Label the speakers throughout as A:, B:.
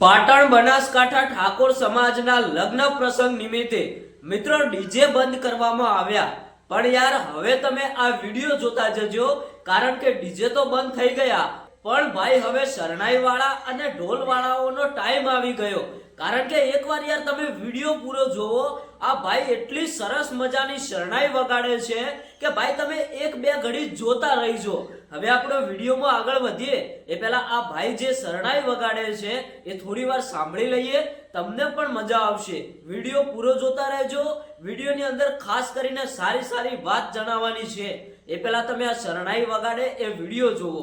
A: પાટણ બનાસકાંઠા ઠાકોર સમાજના લગ્ન પ્રસંગ નિમિત્તે મિત્રો ડીજે બંધ કરવામાં આવ્યા. પણ યાર, હવે તમે આ વીડિયો જોતા જજો, કારણ કે ડીજે તો બંધ થઈ ગયા. પણ ભાઈ, હવે શરણાઈ વાળા અને ઢોલ વાળાઓનો ટાઈમ આવી ગયો. કારણ કે એકવાર યાર તમે વીડિયો પૂરો જોવો આ ભાઈ એટલી સરસ મજાની શરણાઈ વગાડે છે કે ભાઈ તમે એક બે ઘડી જોતા રહીજો. હવે આપણે વિડીયોમાં આગળ વધીએ. એ પહેલા આ ભાઈ જે શરણાઈ વગાડે છે, એ થોડી વાર સાંભળી લઈએ. તમને પણ મજા આવશે. વીડિયો પૂરો જોતા રહેજો. વિડીયોની અંદર ખાસ કરીને સારી સારી વાત જણાવવાની છે. એ પહેલા તમે આ શરણાઈ વગાડે એ વીડિયો જોવો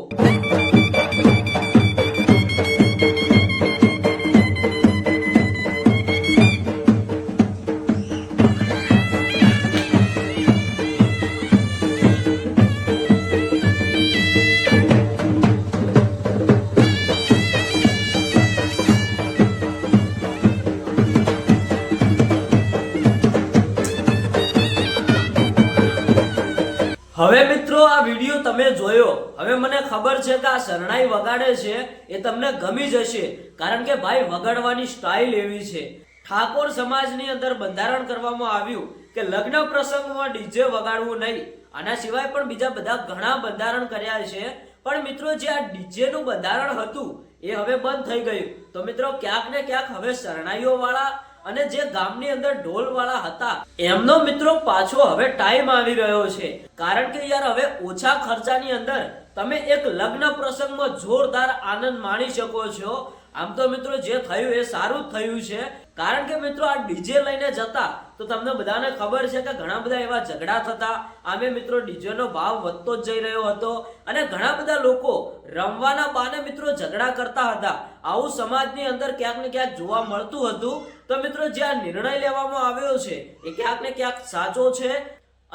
A: હવે મિત્રો, આ વીડિયો તમે જોયો. હવે મને ખબર છે કે આ શરણાઈ વગાડે છે, એ તમને ગમી જશે કારણ કે ભાઈ વગાડવાની સ્ટાઇલ એવી છે. ઠાકોર સમાજની અંદર બંધારણ કરવામાં આવ્યું કે લગ્ન પ્રસંગમાં ડીજે વગાડવું નહીં. આના સિવાય પણ બીજા બધા ઘણા બંધારણ કર્યા છે. પણ મિત્રો, જે આ ડીજેનું બંધારણ હતું, એ હવે બંધ થઈ ગયું. તો મિત્રો, ક્યાંક ને ક્યાંક હવે શરણાઈઓ વાળા અને જે ગામની અંદર ઢોલવાળા હતા, એમનો મિત્રો પાછો હવે ટાઈમ આવી રહ્યો છે. કારણ કે યાર, હવે ઓછા ખર્ચાની અંદર તમે એક લગ્ન પ્રસંગમાં જોરદાર આનંદ માણી શકો છો. આમ તો મિત્રો જે થયું એ સારું જ થયું છે. કારણ કે મિત્રો આ ડીજે લઈને જતા તો તમને બધાને ખબર છે કે ઘણા બધા એવા ઝઘડા થતા. આમે મિત્રો ડીજેનો ભાવ વધતો જ જઈ રહ્યો હતો અને ઘણા બધા લોકો રમવાના બાને મિત્રો ઝઘડા કરતા હતા. આવું સમાજની અંદર ક્યાંક ને ક્યાંક જોવા મળતું હતું. તો મિત્રો જે આ નિર્ણય લેવામાં આવ્યો છે એ ક્યાંક ને ક્યાંક સાચો છે.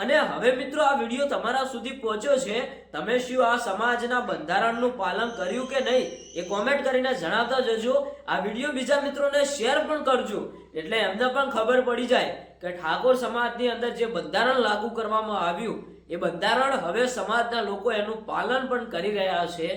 A: અને હવે મિત્રો આ વીડિયો તમારા સુધી પહોંચ્યો છે, તમે શું આ સમાજના બંધારણનું પાલન કર્યું કે નહીં, એ કોમેન્ટ કરીને જણાવતા જજો. આ વીડિયો બીજા મિત્રોને શેર પણ કરજો, એટલે એમને પણ ખબર પડી જાય કે ઠાકોર સમાજની અંદર જે બંધારણ લાગુ કરવામાં આવ્યું, એ બંધારણ હવે સમાજના લોકો એનું પાલન પણ કરી રહ્યા છે.